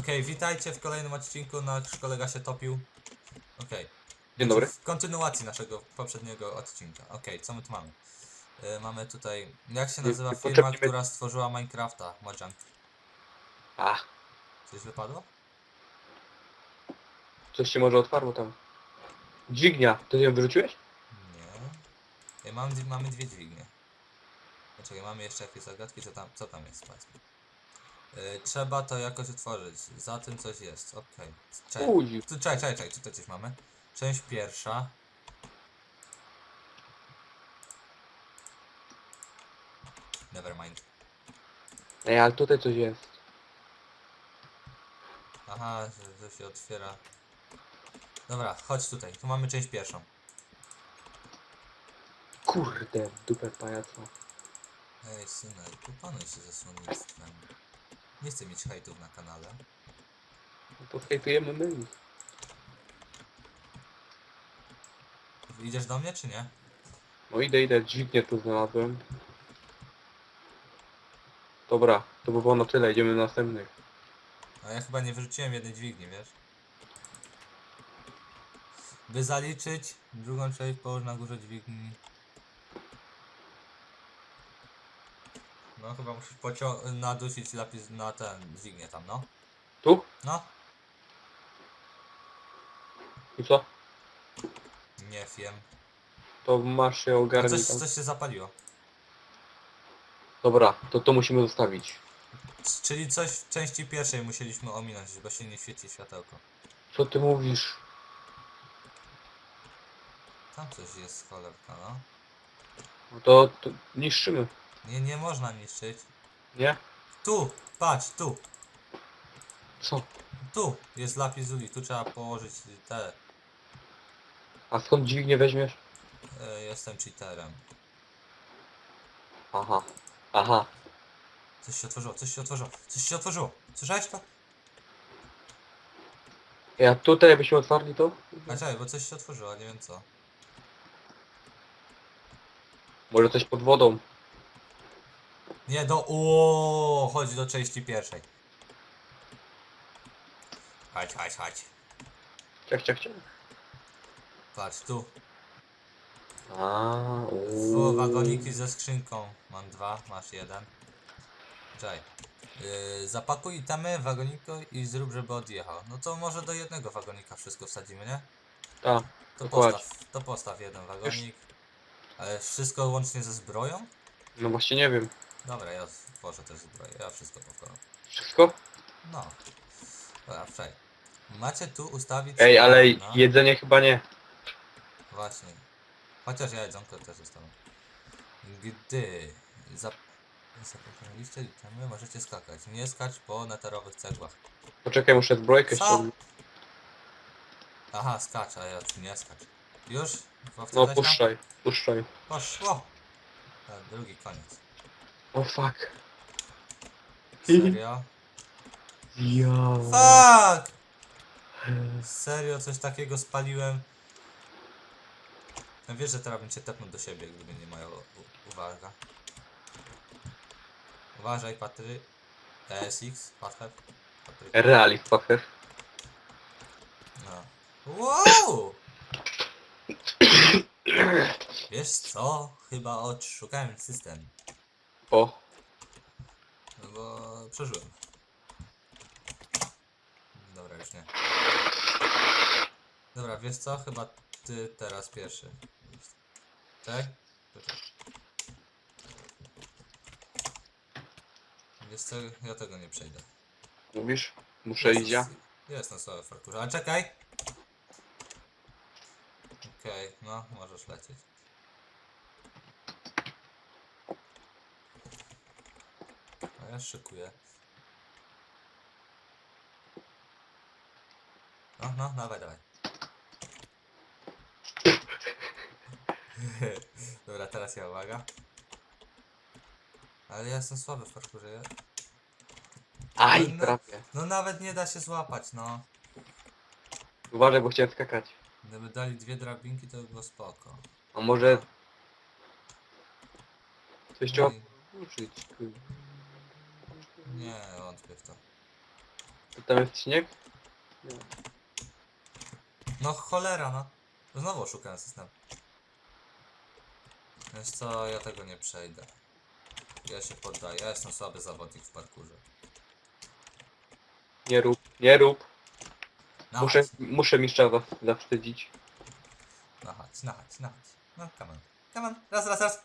Okej, witajcie w kolejnym odcinku. Nasz kolega się topił. Okej. Dzień dobry. W kontynuacji naszego poprzedniego odcinka. Okej, co my tu mamy? E, mamy tutaj. Jak się nazywa firma, która stworzyła Minecrafta? Mojang. A, Coś wypadło? coś się może otwarło tam. Dźwignia, ty ją wyrzuciłeś? Nie. E, mam, dwie- mamy dwie dźwignie. Poczekaj, mamy jeszcze jakieś zagadki, co tam, co tam jest, powiedzmy. E, trzeba to jakoś otworzyć. Za tym coś jest, okej. Czekaj. Uj, czekaj, czekaj, czekaj, tutaj coś mamy. Część pierwsza. Nevermind. Ej, ale tutaj coś jest. Aha, że to się otwiera. Dobra, chodź tutaj. Tu mamy część pierwszą. Kurde, dupę pajaca. Ej, synek, popanuj się ze słonnictwem. Nie chcę mieć hejtów na kanale. No to hejtujemy my. Idziesz do mnie, czy nie? No idę, idę, dźwignię tu znalazłem. Dobra, to by było na tyle, idziemy do następnych. A ja chyba nie wyrzuciłem jednej dźwigni, wiesz? By zaliczyć, drugą część połóż na górze dźwigni. No chyba musisz pocią- nadusić lapis na ten dźwignię tam, no. Tu? No, I co? nie wiem. To masz się A ogarnij coś, tam. coś się zapaliło. Dobra, to to musimy zostawić. C- Czyli coś w części pierwszej musieliśmy ominąć, bo się nie świeci światełko. Co ty mówisz? Tam coś jest cholerka, no. No to, to niszczymy, Nie, nie można niszczyć. nie? Tu, patrz, tu, Co? tu jest lapis uli, tu trzeba położyć te... A skąd dźwignię weźmiesz? E, jestem cheaterem. Aha, aha. Coś się otworzyło, coś się otworzyło, coś się otworzyło. Słyszałeś to? Ja tutaj byśmy otwarli to? A czekaj, bo coś się otworzyło, nie wiem co. Może coś pod wodą. Nie, do... O, chodź do części pierwszej. Chodź, chodź, chodź. Ciach, ciach, ciach. Patrz, tu. A, Tu wagoniki ze skrzynką. Mam dwa, masz jeden. Czekaj. Yy, zapakuj itemy w wagoniku i zrób, żeby odjechał. No to może do jednego wagonika wszystko wsadzimy, nie? A, To Dokładnie. postaw, to postaw jeden wagonik. Ale wszystko łącznie ze zbroją? no właśnie nie wiem. Dobra, ja tworzę też zbroję, ja wszystko powkładam. Wszystko? No. Dobra, czekaj. Macie tu ustawić... Ej, ale no, jedzenie chyba nie. Właśnie. Chociaż ja jedzonko też zostawiam. Gdy zap... zapomnieliście itemy, możecie skakać. Nie skacz po neterowych cegłach. Poczekaj, muszę zbrojkę Co? ściągnąć. Aha, skacz, a ja nie skacz. Już? No puszczaj, puszczaj. Poszło! A, drugi koniec. O fuck. Serio? Ja. Fuck! Serio, coś takiego spaliłem. No wiesz, że teraz bym cię tepnął do siebie, gdyby nie moja uwaga. Uważaj, Patry. Pather. Patryk. Realist fucker. No. Wow! Wiesz co? Chyba odszukałem system. O, No bo przeżyłem. Dobra, już nie. Dobra, wiesz co? Chyba ty teraz pierwszy. Tak? Czekaj. Wiesz co? Ja tego nie przejdę. mówisz? Muszę iść ja. Jest na słabe farkurze. Ale czekaj! Okej, no możesz lecieć. Ja szykuję. No, no, dawaj, dawaj. Dobra, teraz ja uwaga. Ale ja jestem słaby w parkurze. Ja... Aj, No. prawie. No nawet nie da się złapać, no. Uważaj, bo chciałem skakać. Gdyby dali dwie drabinki, to by było spoko. A może coś trzeba uczyć? kurde. Nie wątpię w to. To tam jest śnieg? Nie. No cholera, no. Znowu oszukałem system. Wiesz co, ja tego nie przejdę. Ja się poddaję, ja jestem słaby zawodnik w parkurze. Nie rób, nie rób. No Muszę, chodź, muszę mistrza za- zawstydzić. no chodź, no chodź, no chodź. No come on, come on, raz, raz, raz.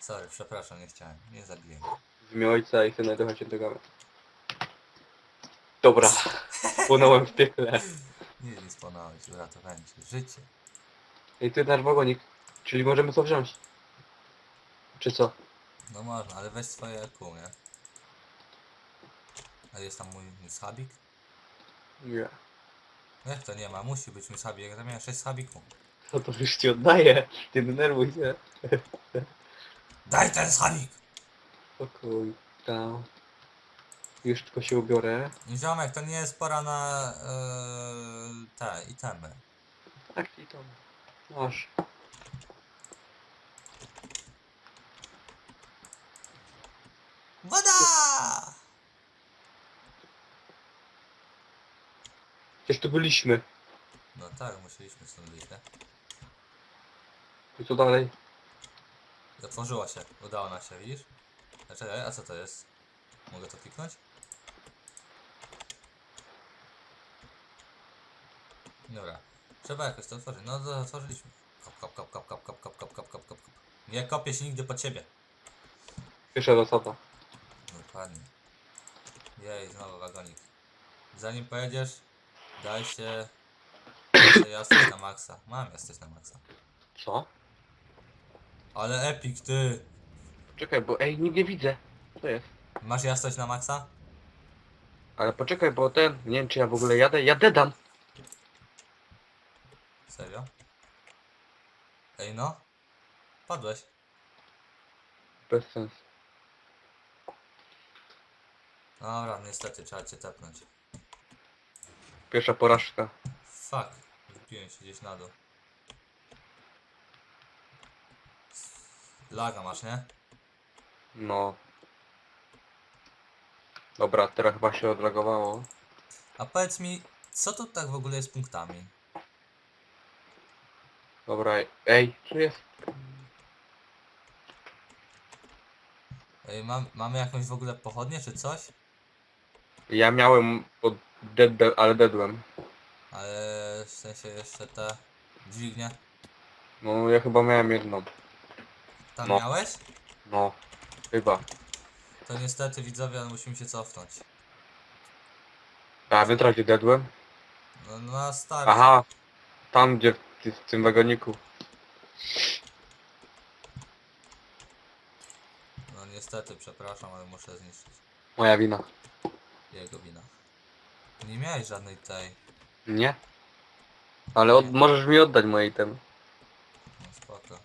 Sorry, przepraszam, nie chciałem, nie zabiję. W imię ojca i syna i ducha świętego. Dobra. Płynąłem w piekle. Nie, nie sponałeś, uratowałem ci życie. Ej, ty nasz wagonik. Czyli możemy co wziąć? Czy co? No można, ale weź swoje EQ, nie? A jest tam mój, schabik? Nie. Jak to nie ma? Musi być mój schabik, jak tam miałem 6 schabików. No to już ci oddaję. Nie denerwuj się. Daj ten schabik! Spokój. Tam. Już tylko się ubiorę. Ziomek, to nie jest pora na yy, te itemy. Tak i to. Masz. Woda! Przecież tu byliśmy. No tak, musieliśmy stąd wyjść, nie? I co dalej? Otworzyła się, udało nam się, widzisz? A czekaj, a co to jest? Mogę to kliknąć? Dobra, trzeba jakoś to otworzyć. No to otworzyliśmy. Kop, kop, kop, kop, kop, kop, kop, kop, kop, kop, kop, kop. Nie kopię się nigdy po ciebie. Pierwsza zasada. Dokładnie. Jej, znowu wagonik. Zanim pojedziesz, daj się... Jasność na maksa. Mam jasność na maksa. Co? Ale epic, ty! Czekaj, bo ej, nikt nie widzę. Co jest? Masz jasność na maksa? Ale poczekaj, bo ten, nie wiem czy ja w ogóle jadę, ja dedam. Serio? Ej no. Padłeś. Bez sensu. Dobra, niestety trzeba cię tepnąć. Pierwsza porażka. Fuck. Wypiłem się gdzieś na dół. Laga masz, nie? No. Dobra, teraz chyba się odreagowało. A powiedz mi, co tu tak w ogóle jest z punktami? Dobra, ej, co jest? Ej, mam, mamy jakąś w ogóle pochodnię czy coś? Ja miałem od dead, dead, ale dedłem. Ale w sensie jeszcze te dźwignie. No, ja chyba miałem jedną. Tam No. miałeś? No, chyba. To niestety widzowie, ale musimy się cofnąć. A teraz gdzie dedłem? No na start. Aha, tam gdzie w, ty- w tym wagoniku. No niestety, przepraszam, ale muszę zniszczyć. Moja wina. Jego wina. Nie miałeś żadnej tej. Nie? Ale od, możesz mi oddać moje itemy. No spoko.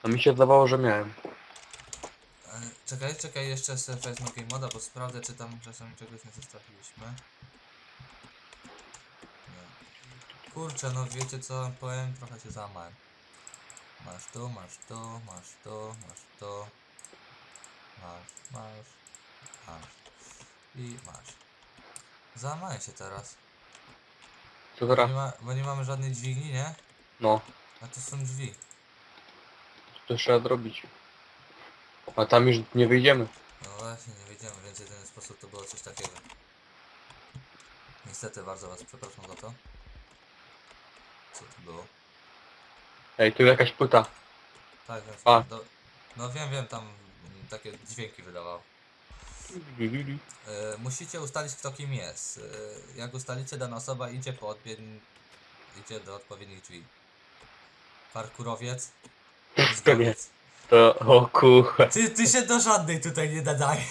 A mi się zdawało, że miałem. Ale czekaj, czekaj, jeszcze sobie wezmę game moda, bo sprawdzę czy tam czasami czegoś nie zostawiliśmy. Nie. Kurczę, no wiecie co powiem? Trochę się załamałem. Masz tu, masz tu, masz tu, masz tu. Masz, masz, masz. I masz. Załamałem się teraz. Co Bo teraz? nie, ma, bo nie mamy żadnej dźwigni, nie? No, A to są drzwi. To trzeba zrobić. A tam już nie wyjdziemy. No właśnie, nie wiedziałem, więc jedyny sposób to było coś takiego. Niestety bardzo was przepraszam za to. Co to było? Ej, tu jakaś płyta. Tak, więc A. do, no wiem, wiem, tam mm, takie dźwięki wydawał. E, musicie ustalić kto kim jest. E, jak ustalicie, dana osoba idzie po odpowiedni, idzie do odpowiednich drzwi. Parkurowiec. To nie. To, o kurwa. Ty, ty się do żadnej tutaj nie nadajesz.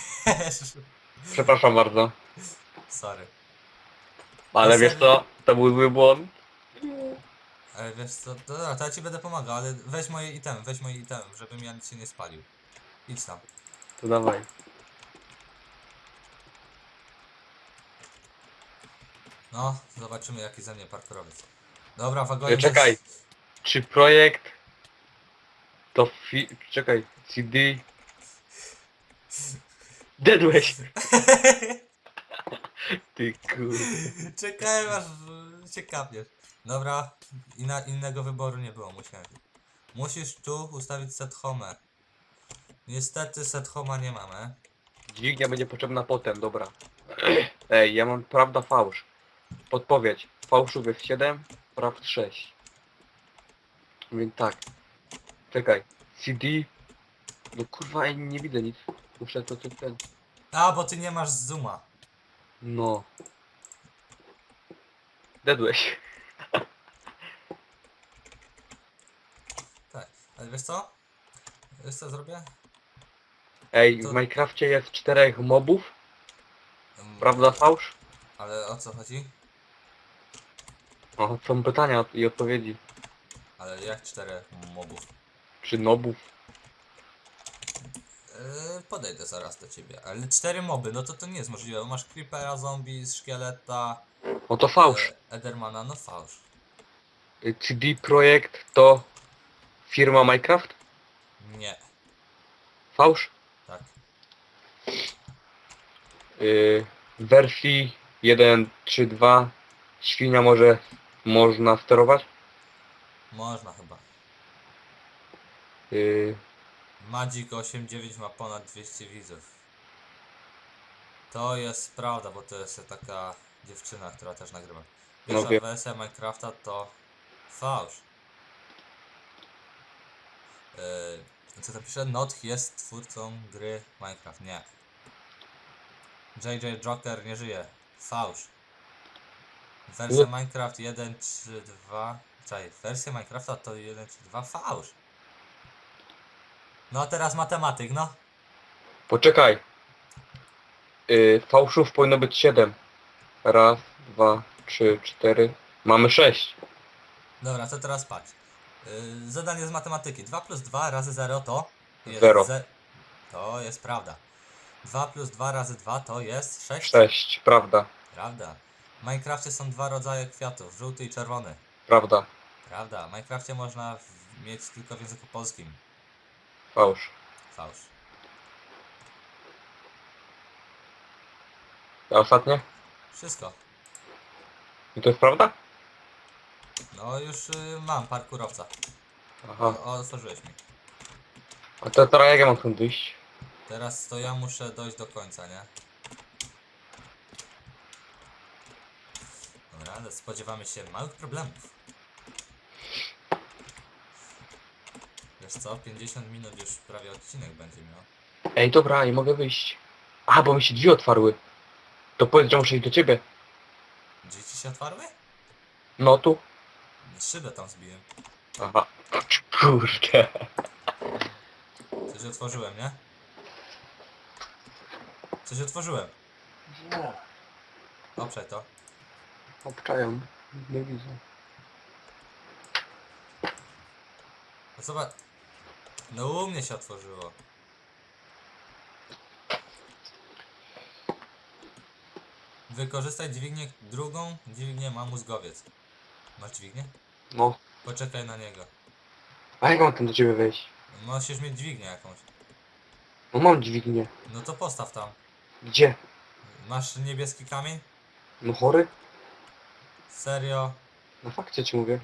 Przepraszam bardzo. Sorry. Ale wiesz co? To był zły błąd. Ale wiesz co, to, dobra, to ja ci będę pomagał, ale weź moje itemy, weź moje itemy, żebym ja nic się nie spalił. Idź tam. To dawaj. No, zobaczymy jaki ze mnie parkurowiec. Dobra, wagonik. czekaj. Czy projekt to fi... Czekaj. CD... Dedłeś! Ty kur... Czekałem aż y, ciekawiesz. Dobra, inna, innego wyboru nie było, musiałem. Musisz tu ustawić set home. Niestety set homa nie mamy. Dźwignia będzie potrzebna potem, dobra. Ej, ja mam prawda fałsz. Podpowiedź. Fałszów jest 7, prawd 6. Więc tak. Czekaj. CD. No kurwa, ej, nie widzę nic. Muszę to, to ten. A, bo ty nie masz zooma. No. Dedłeś. Tak, ale wiesz co? Wiesz co zrobię? Ej, To- w Minecrafcie jest czterech mobów. Mm, Prawda fałsz? Ale o co chodzi? O, są pytania i odpowiedzi. Ale jak cztery mobów? Czy nobów? Yy, podejdę zaraz do ciebie. Ale cztery moby, no to to nie jest możliwe. Masz creepera, zombie, szkieleta, No to fałsz. e, Edermana, no fałsz. Y, CD Projekt to firma Minecraft? Nie, Fałsz? tak. Y, w wersji 1.3.2 świnia może można sterować. Można chyba. Y, Magic 8.9 ma ponad 200 widzów. To jest prawda, bo to jest taka dziewczyna, która też nagrywa. Pierwsza No wiem. wersja Minecrafta to fałsz. Yy, co to pisze? Not jest twórcą gry Minecraft. Nie. JJ Joker nie żyje. Fałsz. Wersja No. Minecraft 1.3.2 Czekaj, wersja Minecrafta to 1.3.2 fałsz. No a teraz matematyk, no. poczekaj. Y, fałszów powinno być 7. Raz, dwa, trzy, cztery. Mamy 6. Dobra, to teraz patrz. Yy, zadanie z matematyki. 2 plus 2 razy 0 to jest Zero. ze- To jest prawda. 2 plus 2 razy 2 to jest 6. 6, prawda. Prawda. W Minecrafcie są dwa rodzaje kwiatów, żółty i czerwony. Prawda. Prawda. W Minecrafcie można w- mieć tylko w języku polskim. Fałsz. Fałsz. A ostatnie? Wszystko. I to jest prawda? No już y, mam parkurowca. Aha. O, otworzyłeś mi. A to teraz jak ja mam stąd wyjść? Teraz to ja muszę dojść do końca, nie? Dobra, ale spodziewamy się małych problemów. Wiesz co, 50 minut już prawie odcinek będzie miał. Ej, dobra, nie mogę wyjść. A, bo mi się drzwi otwarły. To powiedz, że muszę iść do ciebie. Drzwi ci się otwarły? No tu. Szybę tam zbiłem. Aha. Kurde. Coś otworzyłem, nie? Coś otworzyłem. Oprzej to. Obczają. Nie widzę. No zobacz. No u mnie się otworzyło. Wykorzystaj dźwignię drugą. Dźwignię ma mózgowiec. Masz dźwignię? No. Poczekaj na niego. A jak mam tam do ciebie wejść? Musisz mieć dźwignię jakąś. No mam dźwignię. No to postaw tam. Gdzie? Masz niebieski kamień? No chory? Serio? Na fakcie ci mówię.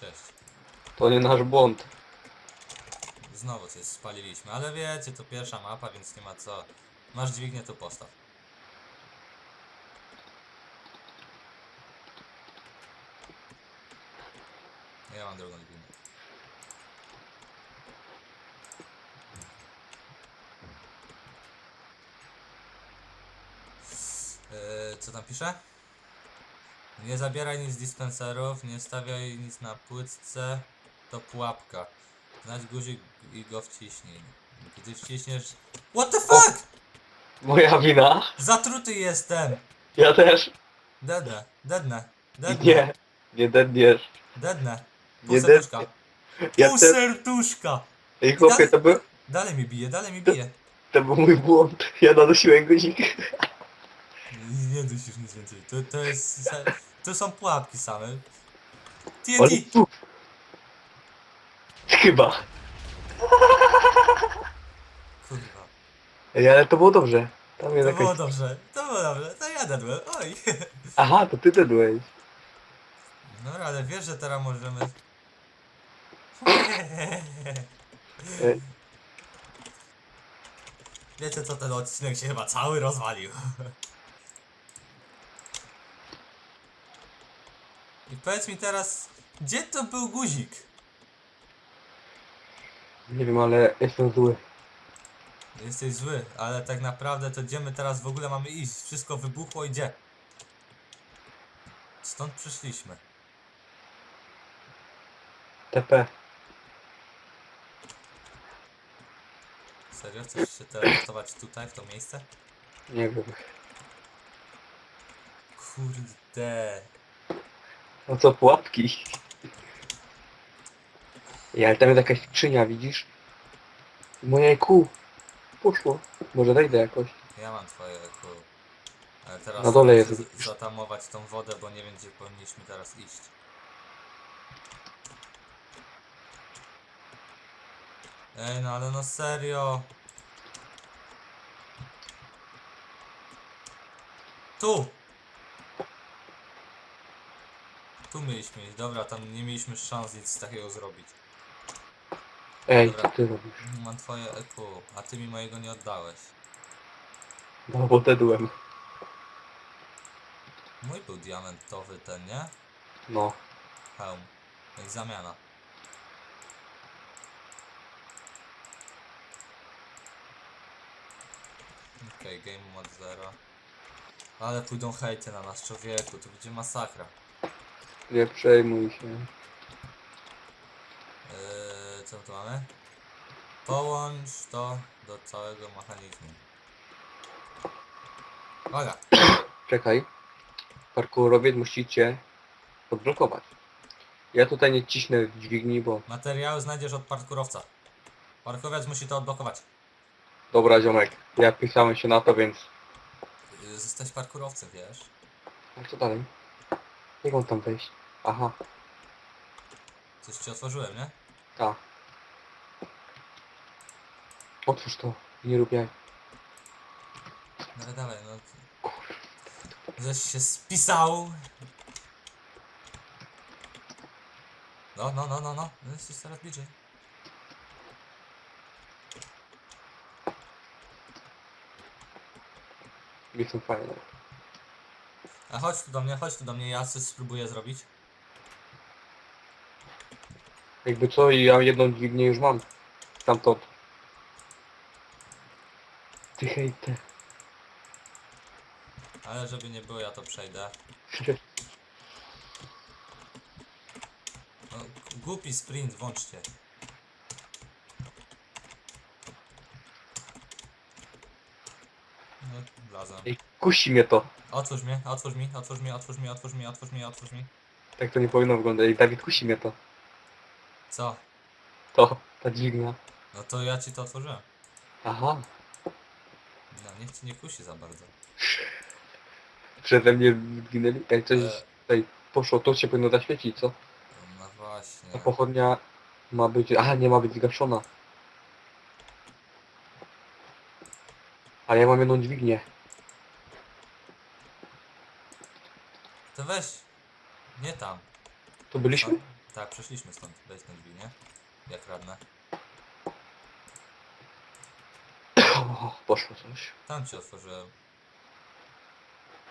Cześć. To nie nasz błąd. Znowu coś spaliliśmy, ale wiecie, to pierwsza mapa, więc nie ma co. Masz dźwignię, to postaw. Ja mam drugą dźwignię. Yy, co tam pisze? Nie zabieraj nic z dispenserów, nie stawiaj nic na płytce, to pułapka. Znajdź guzik i go wciśnij. Gdy wciśniesz... What the fuck? Moja wina? Zatruty jestem! Ja też. Dednę, dednę, dednę, Nie. Nie den jest. dednę. Pół Nie serduszka. Ja Pół też. serduszka! Ej chłopie, to był, Dalej mi bije, dalej mi bije. to był mój błąd. Ja nanosiłem guzik. Nie dusisz nic więcej. To, to jest... Tu są pułapki same. Ale TNT! tu. Chyba. Kurwa. Ej, ale to było dobrze. Tam To było dobrze, to było dobrze. To ja dadłem, oj. Aha, to ty dedłeś. No ale wiesz, że teraz możemy... Ej, Wiecie co, ten odcinek się chyba cały rozwalił. I powiedz mi teraz, gdzie to był guzik? Nie wiem, ale jestem zły. Jesteś zły, ale tak naprawdę to gdzie my teraz w ogóle mamy iść? Wszystko wybuchło i gdzie? Stąd przyszliśmy. TP. Serio? Chcesz się teleportować tutaj, w to miejsce? Nie wiem. Kurde. No co, pułapki? Ej, ale tam jest jakaś skrzynia, widzisz? Moje ku. Poszło. Może dojdę jakoś. Ja mam twoje ku. Ale teraz Na dole muszę jest. z- zatamować tą wodę, bo nie wiem gdzie powinniśmy teraz iść. Ej, no ale no serio. Tu! Tu mieliśmy iść. Dobra, tam nie mieliśmy szans nic takiego zrobić. Ej, Dobra. co ty robisz? Mam twoje EQ, a ty mi mojego nie oddałeś. No bo dedłem. Mój był diamentowy ten, nie? No. Hełm. Jak zamiana. Okej, game mode 0. Ale pójdą hejty na nas, człowieku, to będzie masakra. Nie przejmuj się. Co tu mamy? Połącz to do całego mechanizmu. Uwaga! Czekaj. Parkurowiec musicie odblokować. Ja tutaj nie ciśnę dźwigni, bo... Materiały znajdziesz od parkurowca. Parkowiec musi to odblokować. Dobra, ziomek. Ja pisałem się na to, więc... Yy, Jesteś parkurowcem, wiesz? A co dalej? Jak on tam wejść? Aha, Coś ci otworzyłem, nie? tak. Otwórz to. Nie rób jaj. Dawaj, dawaj, no. Żeś się spisał. No, no, no, no, no. Jesteś coraz bliżej. Nie są fajne. A chodź tu do mnie, chodź tu do mnie, ja coś spróbuję zrobić. Jakby co, i ja jedną dźwignię już mam. Stamtąd. Ty hejte. Ale żeby nie było, ja to przejdę. No, głupi sprint, włączcie. No, wlazłem. Ej, kusi mnie to. Otwórz mnie, otwórz mi, otwórz mi, otwórz mi, otwórz mi, otwórz mi, otwórz mi. Tak to nie powinno wyglądać. Ej, Dawid, kusi mnie to. Co? To, ta dźwignia. No to ja ci to otworzyłem. Aha. Niech ci nie kusi za bardzo. Przede mnie zginęli. Ej, coś E. tutaj poszło. To się powinno zaświecić, co? No właśnie. Ta pochodnia ma być... Aha, nie ma być zgaszona. Ale ja mam jedną dźwignię. To weź. Nie tam. To byliśmy? A, tak, przeszliśmy stąd. Weź na drzwi, nie? Jak radne. O, poszło coś. Tam ci otworzyłem.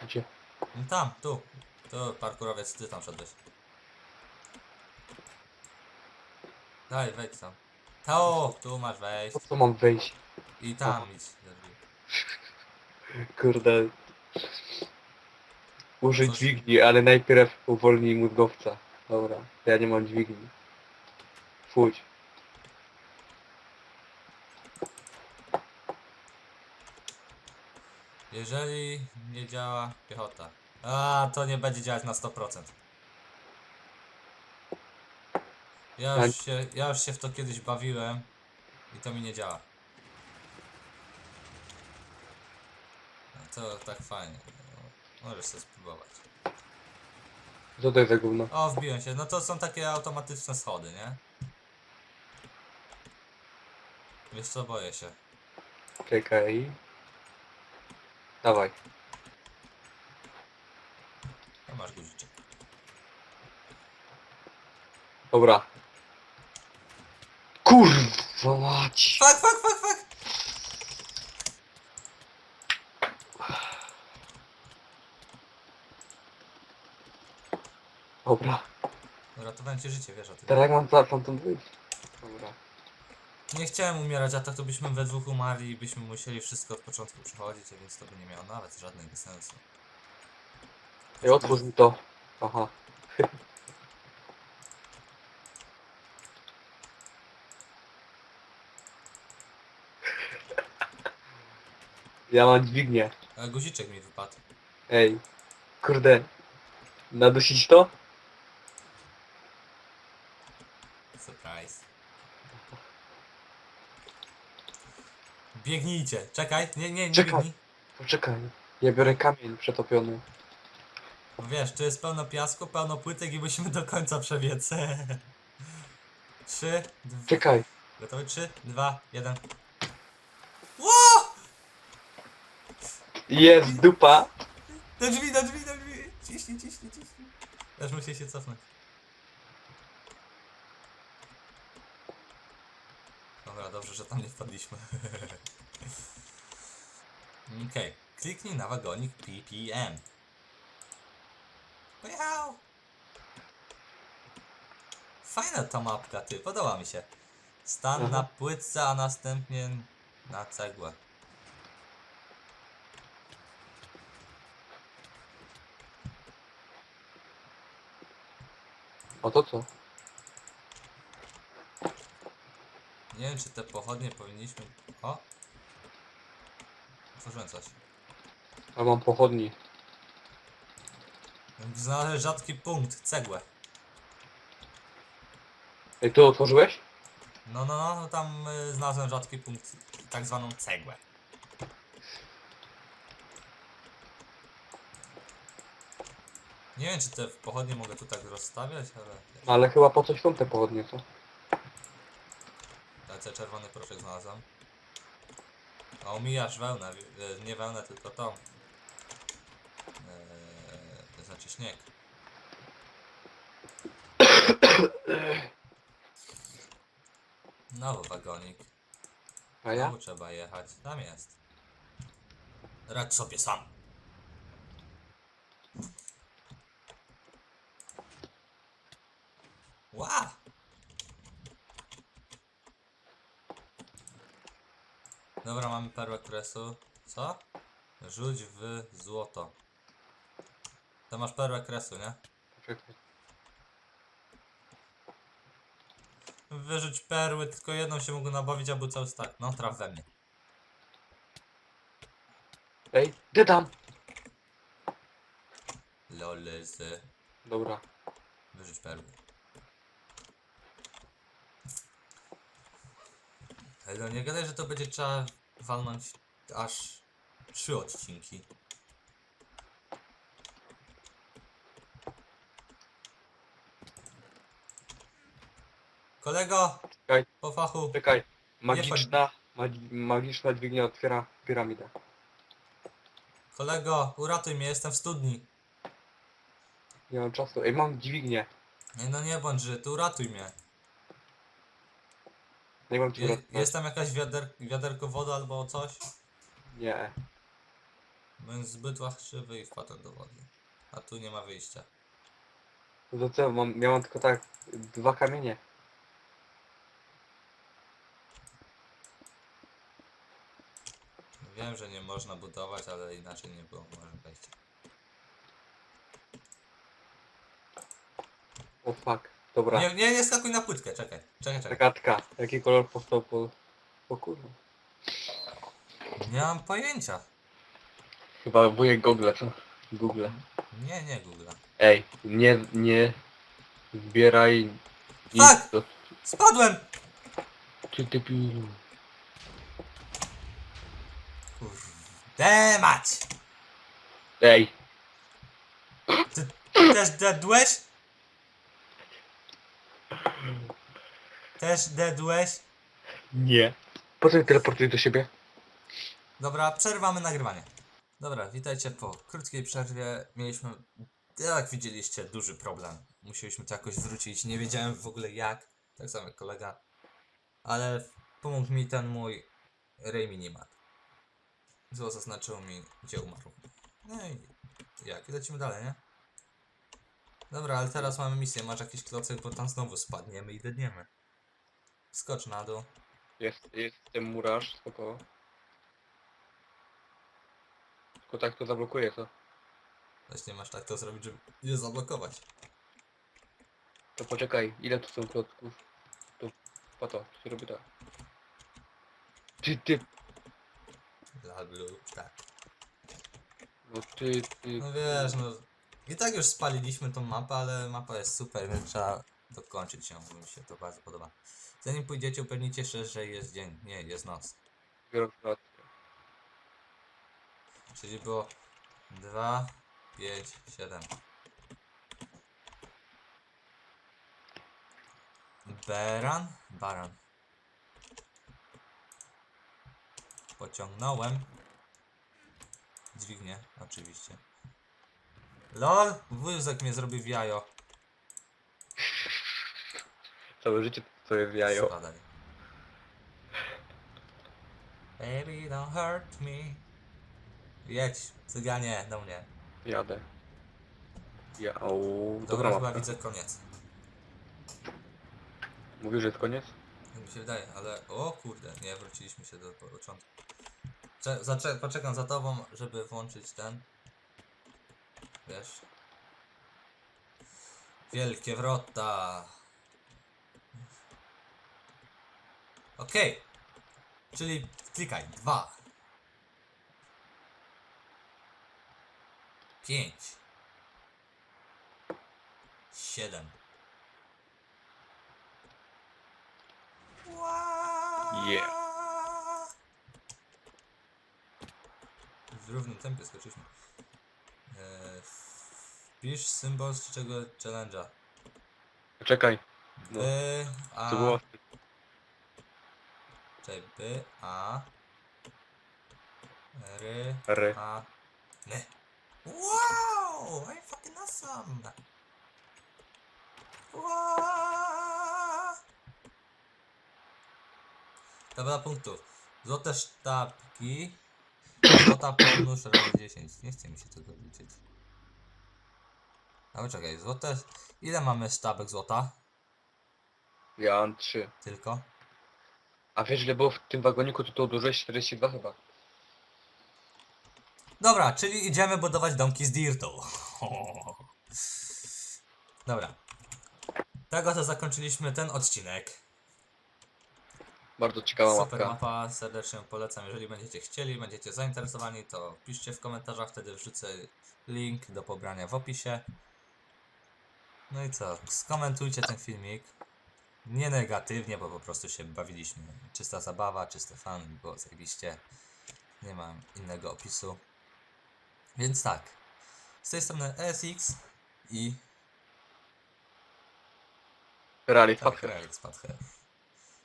Gdzie? No tam, tu. Tu, parkurowiec, ty tam szedłeś. Daj, wejdź tam. O, tu masz wejść. Po co mam wejść? I tam idź. do drzwi. Kurde. Coś- dźwigni, ale najpierw uwolnij mózgowca. Dobra, to ja nie mam dźwigni. Fuć. Jeżeli nie działa piechota. A, to nie będzie działać na 100%. Ja Tak. już, się, ja już się w to kiedyś bawiłem i to mi nie działa. No to tak fajnie. Możesz sobie spróbować. Co to jest za gówno? O, wbiłem się. No to są takie automatyczne schody, nie? Wiesz co, boję się. Czekaj. Dawaj. To masz guziczek. Dobra. Kurwa mać. Fuck, fuck, fuck, fuck! Dobra. Uratowałem ci życie, wiesz o tym. Teraz jak mam za tamtąd wyjść? Nie chciałem umierać, a tak to byśmy we dwóch umarli i byśmy musieli wszystko od początku przechodzić, a więc to by nie miało nawet żadnego sensu. Ej, otwórz mi to. Aha. Ja mam dźwignię. A guziczek mi wypadł. Ej. Kurde. Nadusić to? Surprise. Biegnijcie, czekaj, nie, nie, nie Czekaj. biegnij. Poczekaj. Ja biorę kamień przetopiony. Wiesz, tu jest pełno piasku, pełno płytek i musimy do końca przebiec. Trzy, dwa, Czekaj. gotowy? Trzy, dwa, jeden. Ło! Jest dupa. Do drzwi, do drzwi, do drzwi! Ciśnij, ciśnij, ciśnij. Aż muszę się cofnąć. Dobrze, że tam nie wpadliśmy. Okej, kliknij na wagonik PPM. Pojechał! Fajna ta mapka, ty, podoba mi się. Stan Aha. na płytce, a następnie na cegłę. A to co? Nie wiem, czy te pochodnie powinniśmy... O! Otworzyłem coś. A mam pochodni. Znalazłem rzadki punkt, cegłę. Ej, tu otworzyłeś? No, no, no, no tam y, znalazłem rzadki punkt, tak zwaną cegłę. Nie wiem, czy te pochodnie mogę tu tak rozstawiać, ale... Ale chyba po coś są te pochodnie, co? Lecę czerwony proszek znalazłem. A omijasz wełnę, y, nie wełnę, tylko tą. Eee, to znaczy śnieg. Nowy wagonik. A ja? Znowu trzeba jechać. Tam jest. Radź sobie sam. Ła! Dobra, mamy perłę kresu. Co? Rzuć w złoto. To masz perłę kresu, nie? Czekaj. Wyrzuć perły, tylko jedną się mógł nabawić, albo cały stack. No, traf we mnie. Ej, ty tam! Lolezy. Dobra. Wyrzuć perły. No nie gadaj, że to będzie trzeba walnąć aż trzy odcinki. Kolego! Czekaj. Po fachu. Czekaj. Magiczna, magi, magiczna dźwignia otwiera piramidę. Kolego, uratuj mnie, jestem w studni. Nie mam czasu. Ej, mam dźwignię. Nie no nie bądź żyty, uratuj mnie. Nie mam Je, jest tam jakaś wiader, wiaderko wody albo coś? Nie. Byłem zbyt łachczywy i wpadłem do wody. A tu nie ma wyjścia. No to co, mam, miałem tylko tak dwa kamienie. Wiem, że nie można budować, ale inaczej nie było może wejścia. O fuck. Dobra. Nie, nie, nie skakuj na płytkę, czekaj, czekaj, czekaj. Zagadka. Jaki kolor powstał po... O kurwa. Nie mam pojęcia. Chyba wujek Google, co? Google. Nie, nie Google. Ej, nie, nie zbieraj Fuck! nic do... Spadłem! Ty ty pilu. Kurde mać! Ej, Ty, Też dedłeś? Też dedłeś? Nie. Po co mnie do siebie? Dobra, przerwamy nagrywanie. Dobra, witajcie po krótkiej przerwie. Mieliśmy, jak widzieliście, duży problem. Musieliśmy to jakoś wrócić. Nie wiedziałem w ogóle jak. Tak samo jak kolega. Ale pomógł mi ten mój Ray Minimat. Zło zaznaczyło mi, gdzie umarł. No i jak? I lecimy dalej, nie? Dobra, ale teraz mamy misję. Masz jakiś klocek, bo tam znowu spadniemy i dedniemy. Skocz na dół. Jest, jest ten murarz, spoko. Tylko tak to zablokuje, co? Właśnie masz tak to zrobić, żeby je zablokować. To poczekaj, ile tu są klocków? Tu, po to, to się robi tak. Ty, ty, Dla blue, tak. no ty, ty. No wiesz, no. I tak już spaliliśmy tą mapę, ale mapa jest super, więc trzeba dokończyć ją, bo mi się to bardzo podoba. Zanim pójdziecie, upewnicie się, że jest dzień. Nie, jest noc. biurokracja. Czyli było 2, 5, 7. Beran? Baran. Pociągnąłem. Dźwignię, oczywiście. LOL! Wózek mnie zrobił w jajo. Całe życie to jest jajo. Spadaj. Baby, don't hurt me. Jedź, cyganie, do mnie. Jadę. Ja, o, Dobra, dobra chyba mapka. widzę koniec. Mówisz, że jest koniec? Tak mi się wydaje, ale o kurde, nie wróciliśmy się do początku. Cze zacze poczekam za tobą, żeby włączyć ten. Wiesz. Wielkie wrota. Okej. Czyli klikaj. Dwa. Pięć. Siedem. Yeah. W równym tempie skoczyliśmy. Eee, wpisz symbol z czego challenge'a. Czekaj. No. A... To było... Czekaj, by, a... Ry, R. a... Ny. Wow! I'm fucking awesome! Wow! Tabela punktów. Złote sztabki. Złota pomnóż razy 10. Nie chce mi się tego liczyć. Ale czekaj, złote... Ile mamy sztabek złota? Ja mam 3. Tylko? A wiesz ile było w tym wagoniku, to to odłożyłeś 42 chyba. Dobra, czyli idziemy budować domki z dirtu. Dobra. Tego to zakończyliśmy ten odcinek. Bardzo ciekawa Super mapka. mapa, serdecznie polecam. Jeżeli będziecie chcieli, będziecie zainteresowani, to piszcie w komentarzach, wtedy wrzucę link do pobrania w opisie. No i co? Skomentujcie ten filmik. Nie negatywnie, bo po prostu się bawiliśmy. Czysta zabawa, czysty fan, było zajebiście. Nie mam innego opisu. Więc tak. Z tej strony SX i Reali tak, Pathhead.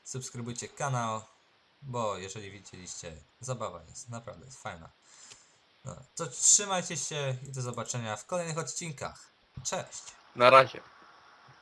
Subskrybujcie kanał, bo jeżeli widzieliście, zabawa jest naprawdę jest fajna. No, to trzymajcie się i do zobaczenia w kolejnych odcinkach. Cześć! Na razie.